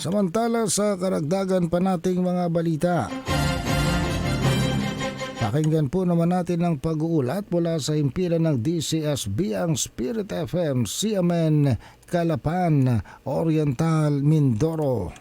Samantala sa karagdagan pa nating mga balita. Pakinggan po naman natin ang pag-uulat mula sa himpilan ng DCSB ang Spirit FM, CMN, Calapan, Oriental, Mindoro.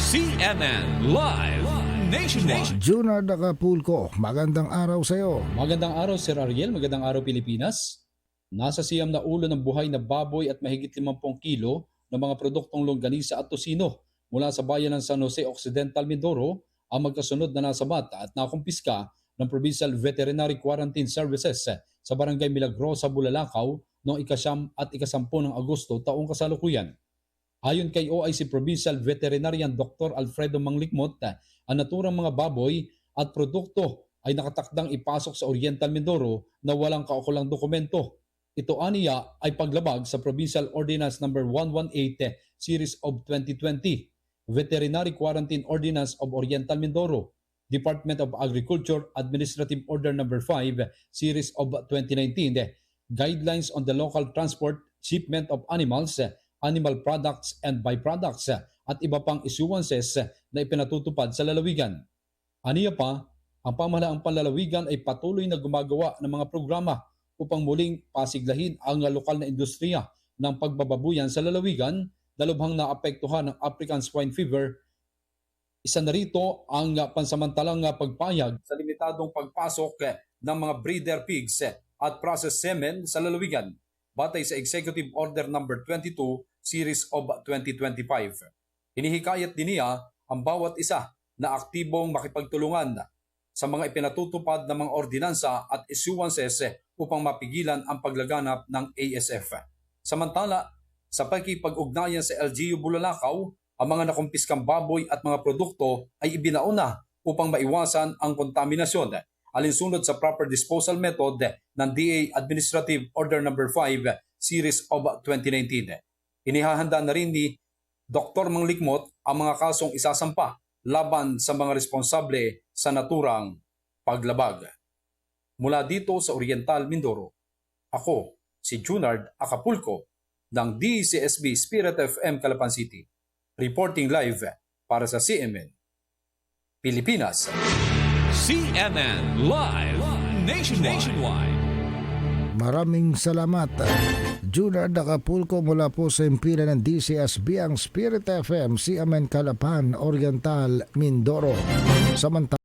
CNN Live Nationwide. Junard Acapulco, magandang araw sa iyo. Magandang araw Sir Ariel, magandang araw Pilipinas. Nasa siyam na ulo ng buhay na baboy at mahigit 50 kilo ng mga produktong longganisa at tosino mula sa bayan ng San Jose Occidental, Mindoro ang magkasunod na nasabat at nakumpiska ng Provincial Veterinary Quarantine Services sa Barangay Milagrosa, Bulalakaw noong ikasyam at ikasampu ng Agosto taong kasalukuyan. Ayon kay OIC Provincial Veterinarian Dr. Alfredo Manglikmot, ang naturang mga baboy at produkto ay nakatakdang ipasok sa Oriental Mindoro na walang kaukulang dokumento. Ito aniya ay paglabag sa Provincial Ordinance No. 118 Series of 2020, Veterinary Quarantine Ordinance of Oriental Mindoro, Department of Agriculture Administrative Order No. 5 Series of 2019, Guidelines on the Local Transport, Shipment of Animals, Animal Products and Byproducts at iba pang issuances na ipinatutupad sa lalawigan. Aniya pa, ang pamahalaang panlalawigan ay patuloy na gumagawa ng mga programa upang muling pasiglahin ang lokal na industriya ng pagbababuyan sa lalawigan na lubhang naapektuhan ng African Swine Fever. Isa na rito ang pansamantalang pagpayag sa limitadong pagpasok ng mga breeder pigs at processed semen sa lalawigan batay sa Executive Order No. 22 Series of 2025. Hinihikayat din niya ang bawat isa na aktibong makipagtulungan sa mga ipinatutupad ng mga ordinansa at issuances upang mapigilan ang paglaganap ng ASF. Samantala, sa pakikipag-ugnayan sa LGU Bulalakaw, ang mga nakumpiskang baboy at mga produkto ay ibinauna upang maiwasan ang kontaminasyon alinsunod sa proper disposal method ng DA Administrative Order No. 5 Series of 2019. Inihahanda na rin ni Dr. Manglikmot ang mga kasong isasampa laban sa mga responsable sa naturang paglabag. Mula dito sa Oriental Mindoro, ako si Junard Acapulco ng DCSB Spirit FM Calapan City, reporting live para sa CMN Pilipinas. CNN Live Nationwide. Maraming salamat. Junard Acapulco mula po sa himpilan ng DCSB ang Spirit FM, CMN, Calapan, Oriental, Mindoro. Samantala